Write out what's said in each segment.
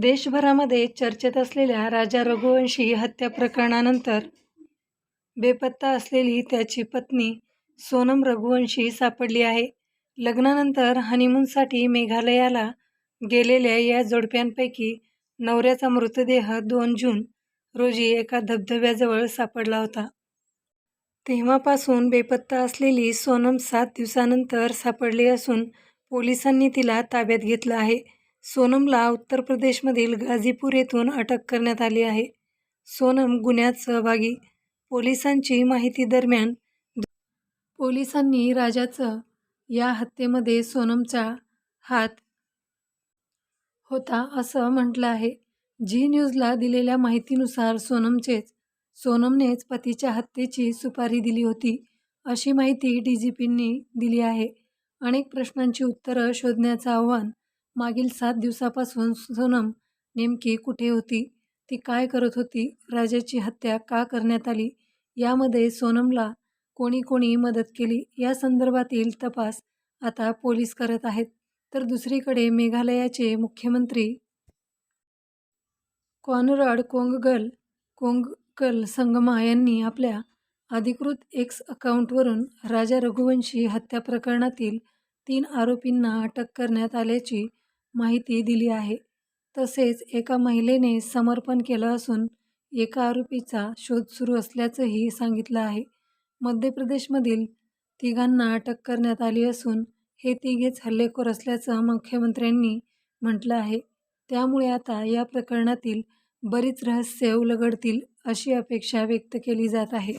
देशभरामध्ये चर्चेत असलेल्या राजा रघुवंशी हत्या प्रकरणानंतर बेपत्ता असलेली त्याची पत्नी सोनम रघुवंशी सापडली आहे. लग्नानंतर हनीमूनसाठी मेघालयाला गेलेल्या या जोडप्यांपैकी नवऱ्याचा मृतदेह दोन जून रोजी एका धबधब्याजवळ सापडला होता. तेव्हापासून बेपत्ता असलेली सोनम सात दिवसानंतर सापडली असून पोलिसांनी तिला ताब्यात घेतलं आहे. सोनमला उत्तर प्रदेशमधील गाझीपूर येथून अटक करण्यात आली आहे. सोनम गुन्ह्यात सहभागी, पोलिसांची माहिती दरम्यान, पोलिसांनी राजाचं या हत्येमध्ये सोनमचा हात होता असं म्हटलं आहे. झी न्यूजला दिलेल्या माहितीनुसार सोनमचेच सोनमनेच पतीच्या हत्येची सुपारी दिली होती, अशी माहिती डी जी पींनी दिली आहे. अनेक प्रश्नांची उत्तरं शोधण्याचं आव्हान मागील सात दिवसापासून सोनम नेमकी कुठे होती? ती काय करत होती? राजाची हत्या का करण्यात आली? यामध्ये सोनमला कोणी कोणी मदत केली? या संदर्भातील तपास आता पोलीस करत आहेत. तर दुसरीकडे मेघालयाचे मुख्यमंत्री कॉनराड कोंगगल कोंगकल संगमा यांनी आपल्या अधिकृत एक्स अकाऊंटवरून राजा रघुवंशी हत्या प्रकरणातील तीन आरोपींना अटक करण्यात आल्याची माहिती दिली आहे. तसेच एका महिलेने समर्पण केलं असून एका आरोपीचा शोध सुरू असल्याचंही सांगितलं आहे. मध्य प्रदेशमधील तिघांना अटक करण्यात आली असून हे तिघेच हल्लेखोर असल्याचं मुख्यमंत्र्यांनी म्हटलं आहे. त्यामुळे आता या प्रकरणातील बरीच रहस्य उलगडतील अशी अपेक्षा व्यक्त केली जात आहे.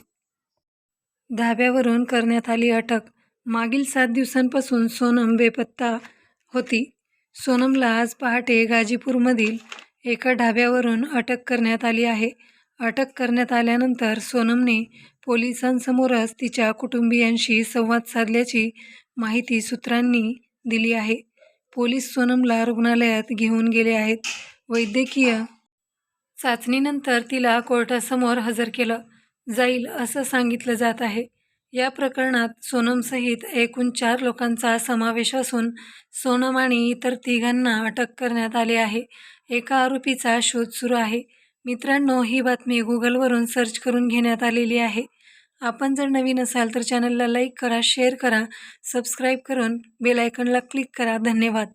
धाब्यावरून करण्यात आली अटक मागील सात दिवसांपासून सोनम बेपत्ता होती. सोनमला आज पहाटे गाझीपूरमधील एका ढाब्यावरून अटक करण्यात आली आहे. अटक करण्यात आल्यानंतर सोनमने पोलिसांसमोरच तिच्या कुटुंबियांशी संवाद साधल्याची माहिती सूत्रांनी दिली आहे. पोलीस सोनमला रुग्णालयात घेऊन गेले आहेत. वैद्यकीय चाचणीनंतर तिला कोर्टासमोर हजर केलं जाईल असं सांगितलं जात आहे. या प्रकरणात सोनमसहित एकूण चार लोकांचा समावेश असून सोनम आणि इतर तिघांना अटक करण्यात आली आहे. एका आरोपीचा शोध सुरू आहे. मित्रांनो, ही बातमी गुगलवरून सर्च करून घेण्यात आलेली आहे. आपण जर नवीन असाल तर चॅनलला लाईक करा, शेअर करा, सबस्क्राईब करून बेलायकनला क्लिक करा. धन्यवाद.